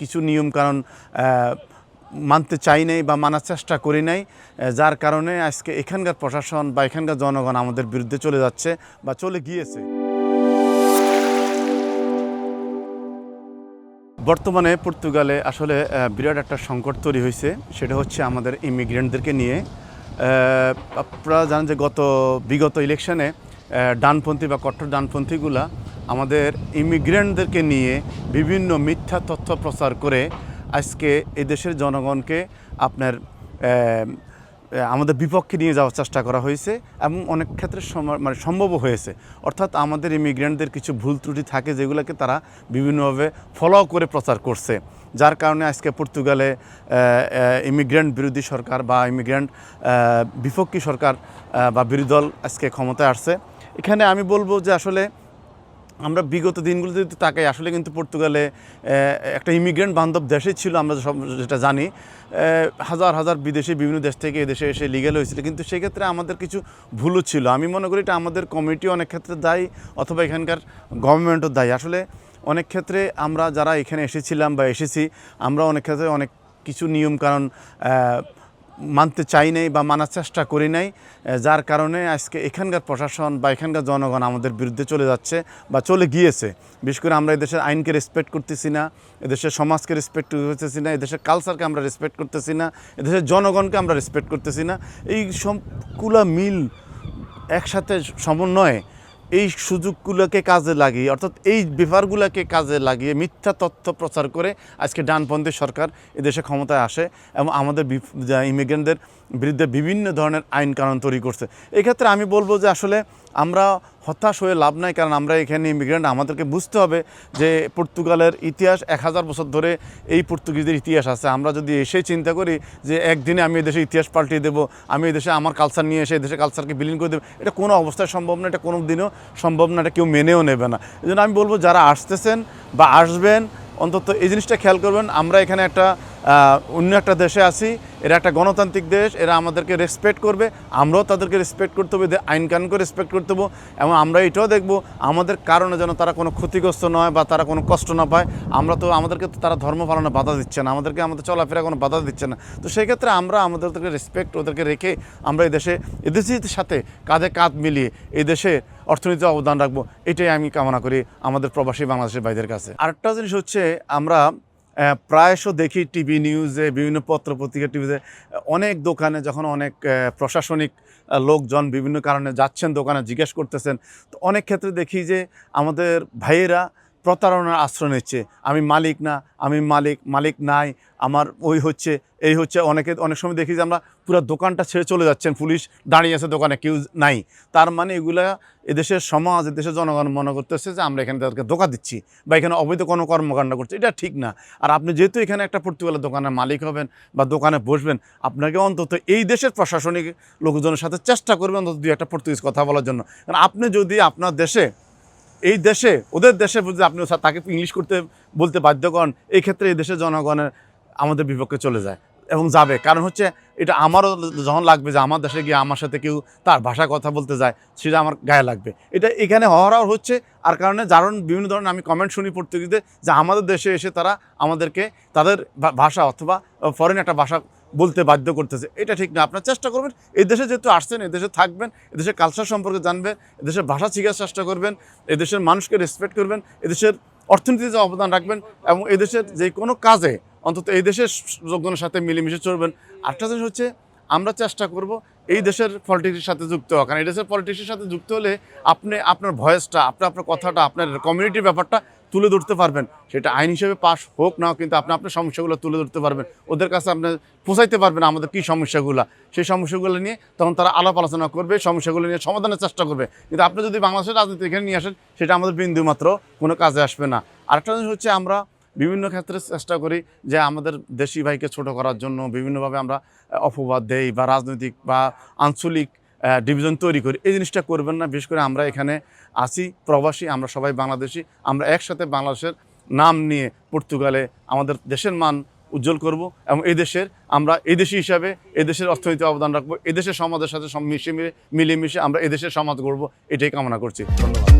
কিছু নিয়মকানুন মানতে চাই নাই বা মানার চেষ্টা করি নাই যার কারণে আজকে এখানকার প্রশাসন বা এখানকার জনগণ আমাদের বিরুদ্ধে চলে যাচ্ছে বা চলে গিয়েছে। বর্তমানে পর্তুগালে আসলে বিরাট একটা সংকট তৈরি হয়েছে, সেটা হচ্ছে আমাদের ইমিগ্রেন্টদেরকে নিয়ে। আপনারা জানেন যে গত বিগত ইলেকশনে ডানপন্থী বা কট্টর ডানপন্থীগুলা আমাদের ইমিগ্রেন্টদেরকে নিয়ে বিভিন্ন মিথ্যা তথ্য প্রচার করে আজকে এই দেশের জনগণকে আপনার আমাদের বিপক্ষে নিয়ে যাওয়ার চেষ্টা করা হয়েছে এবং অনেক ক্ষেত্রে মানে সম্ভবও হয়েছে। অর্থাৎ আমাদের ইমিগ্রেন্টদের কিছু ভুল ত্রুটি থাকে যেগুলোকে তারা বিভিন্নভাবে ফলো করে প্রচার করছে। যার কারণে আজকে পর্তুগালে ইমিগ্রেন্ট বিরোধী সরকার বা ইমিগ্রেন্ট বিপক্ষী সরকার বা বিরোধী দল আজকে ক্ষমতায় আসছে। এখানে আমি বলব যে আসলে আমরা বিগত দিনগুলোতে যদি তাকাই। আসলে কিন্তু পর্তুগালে একটা ইমিগ্রেন্ট বান্ধব দেশই ছিল, আমরা সব যেটা জানি। হাজার হাজার বিদেশি বিভিন্ন দেশ থেকে এদেশে এসে লিগেল হয়েছিল। কিন্তু সেক্ষেত্রে আমাদের কিছু ভুলও ছিল। আমি মনে করি এটা আমাদের কমিটি অনেক ক্ষেত্রে দায়ী, অথবা এখানকার গভর্নমেন্টও দায়ী। আসলে অনেক ক্ষেত্রে আমরা যারা এখানে এসেছিলাম বা এসেছি, আমরা অনেক ক্ষেত্রে অনেক কিছু নিয়ম কারণ মানতে চাই নাই বা মানার চেষ্টা করি নাই যার কারণে আজকে এখানকার প্রশাসন বা এখানকার জনগণ আমাদের বিরুদ্ধে চলে যাচ্ছে বা চলে গিয়েছে। বিশেষ করে আমরা এদেশের আইনকে রেসপেক্ট করতেছি না, এদেশের সমাজকে রেসপেক্ট করতেছি না, এদেশের কালচারকে আমরা রেসপেক্ট করতেছি না, এদেশের জনগণকে আমরা রেসপেক্ট করতেছি না। এই সবগুলা মিল একসাথে সমন্বয়ে এই সুযোগগুলোকে কাজে লাগিয়ে, অর্থাৎ এই ব্যাপারগুলোকে কাজে লাগিয়ে মিথ্যা তথ্য প্রচার করে আজকে ডানপন্থী সরকার এদেশে ক্ষমতায় আসে এবং আমাদের ইমিগ্রেন্টদের বিরুদ্ধে বিভিন্ন ধরনের আইন কানুন তৈরি করছে। এক্ষেত্রে আমি বলব যে আসলে আমরা হতাশ হয়ে লাভ নাই, কারণ আমরা এখানে ইমিগ্রেন্ট আমাদেরকে বুঝতে হবে যে পর্তুগালের ইতিহাস এক হাজার বছর ধরে এই পর্তুগিজদের ইতিহাস আছে। আমরা যদি এসেই চিন্তা করি যে একদিনে আমি এদেশে ইতিহাস পাল্টিয়ে দেবো, আমি এদেশে আমার কালচার নিয়ে এসে এদেশে কালচারকে বিলীন করে দেবো, এটা কোনো অবস্থায় সম্ভব না, এটা কোনো দিনও সম্ভব না, এটা কেউ মেনেও নেবে না। এই আমি বলব, যারা আসতেছেন বা আসবেন অন্তত এই জিনিসটা খেয়াল করবেন, আমরা এখানে একটা অন্য একটা দেশে আছি, এরা একটা গণতান্ত্রিক দেশ, এরা আমাদেরকে রেসপেক্ট করবে, আমরাও তাদেরকে রেসপেক্ট করতে হবে আইন কানুনকে রেসপেক্ট করতে হবে, এবং আমরা এটাও দেখব, আমাদের কারণে যেন তারা কোনো ক্ষতিগ্রস্ত নয় বা তারা কোনো কষ্ট না পায়, আমরা তো আমাদেরকে তো তারা ধর্ম পালনে বাধা দিচ্ছে না, আমাদেরকে আমাদের চলাফেরা কোনো বাধা দিচ্ছে না। তো সেই ক্ষেত্রে আমরা আমাদেরকে রেসপেক্ট ওদেরকে রেখে আমরা এই দেশে, এদেশের সাথে কাঁধে কাঁধ মিলিয়ে এই দেশে অর্থনীতিতে অবদান রাখব, এটাই আমি কামনা করি আমাদের প্রবাসী বাংলাদেশের ভাইদের কাছে। আরেকটা জিনিস হচ্ছে আমরা প্রায়শ দেখি টিভি নিউজে, বিভিন্ন পত্র পত্রিকা টিভিতে, অনেক দোকানে যখন অনেক প্রশাসনিক লোকজন বিভিন্ন কারণে যাচ্ছেন দোকানে, জিজ্ঞেস করতেছেন, তো অনেক ক্ষেত্রে দেখি যে আমাদের ভাইয়েরা প্রতারণার আশ্রয় নিচ্ছে। আমি মালিক না, আমি মালিক মালিক নাই, আমার ওই হচ্ছে, এই হচ্ছে। অনেকে, অনেক সময় দেখি যে আমরা পুরো দোকানটা ছেড়ে চলে যাচ্ছেন, পুলিশ দাঁড়িয়ে আছে দোকানে, কেউ নাই। তার মানে এগুলা এদেশের সমাজ, এদেশের জনগণ মনে করতেছে যে আমরা এখানে তাদেরকে ধোকা দিচ্ছি বা এখানে অবৈধ কোনো কর্মকাণ্ড করছে। এটা ঠিক না। আর আপনি যেহেতু এখানে একটা পর্তুগালের দোকানের মালিক হবেন বা দোকানে বসবেন, আপনাকে অন্তত এই দেশের প্রশাসনিক লোকজনের সাথে চেষ্টা করবেন অন্তত দুই একটা পর্তুগিজ কথা বলার জন্য। কারণ আপনি যদি আপনার দেশে এই দেশে, ওদের দেশে আপনি তাকে ইংলিশ করতে বলতে বাধ্য করেন, এই ক্ষেত্রে এই দেশের জনগণের আমাদের বিপক্ষে চলে যায় এবং যাবে। কারণ হচ্ছে এটা আমারও যখন লাগবে যে আমার দেশে গিয়ে আমার সাথে কেউ তার ভাষায় কথা বলতে যায়, সেটা আমার গায়ে লাগবে। এটা এখানে হওয়ার হচ্ছে, আর কারণে যার বিভিন্ন ধরনের আমি কমেন্ট শুনি পর্তুগিজদের যে আমাদের দেশে এসে তারা আমাদেরকে তাদের ভাষা অথবা ফরেন একটা ভাষা বলতে বাধ্য করতেছে। এটা ঠিক না, আপনার চেষ্টা করবেন। এই দেশে যেহেতু আসছেন এদেশে থাকবেন এদেশের কালচার সম্পর্কে জানবেন এদেশের ভাষা শিখার চেষ্টা করবেন এদেশের মানুষকে রেসপেক্ট করবেন এদেশের অর্থনীতিতে অবদান রাখবেন এবং এদেশের যে কোনো কাজে অন্তত এই দেশের লোকজনের সাথে মিলেমিশে চলবেন। আরেকটা জিনিস হচ্ছে, আমরা চেষ্টা করব এই দেশের পলিটিক্সের সাথে যুক্ত হওয়া। কারণ এই দেশের পলিটিক্সের সাথে যুক্ত হলে আপনি আপনার ভয়েসটা আপনার আপনার কথাটা, আপনার কমিউনিটির ব্যাপারটা তুলে ধরতে পারবেন। সেটা আইন হিসেবে পাস হোক না কিন্তু আপনি আপনার সমস্যাগুলো তুলে ধরতে পারবেন। ওদের কাছে আপনি পৌঁছাইতে পারবেন আমাদের কী সমস্যাগুলো। সেই সমস্যাগুলো নিয়ে তখন তারা আলাপ আলোচনা করবে, সমস্যাগুলো নিয়ে সমাধানের চেষ্টা করবে। কিন্তু আপনি যদি বাংলাদেশের রাজনীতি এখানে নিয়ে আসেন, সেটা আমাদের বিন্দু মাত্র, কোনো কাজে আসবে না। আরেকটা জিনিস হচ্ছে আমরা বিভিন্ন ক্ষেত্রে চেষ্টা করি যে আমাদের দেশি ভাইকে ছোট করার জন্য বিভিন্নভাবে আমরা অপবাদ দেই বা রাজনৈতিক বা আঞ্চলিক ডিভিশন তৈরি করি। এই জিনিসটা করবেন না, বিশেষ করে আমরা এখানে আসি প্রবাসী, আমরা সবাই বাংলাদেশি। আমরা একসাথে বাংলাদেশের নাম নিয়ে পর্তুগালে আমাদের দেশের মান উজ্জ্বল করব এবং এদেশের দেশের আমরা এই দেশি হিসাবে এদেশের দেশের অর্থনীতি অবদান রাখব এদেশের সমাজের সাথে মিশে মিলে মিলেমিশে আমরা এদেশের সমাজ গড়বো, এটাই কামনা করছি। ধন্যবাদ।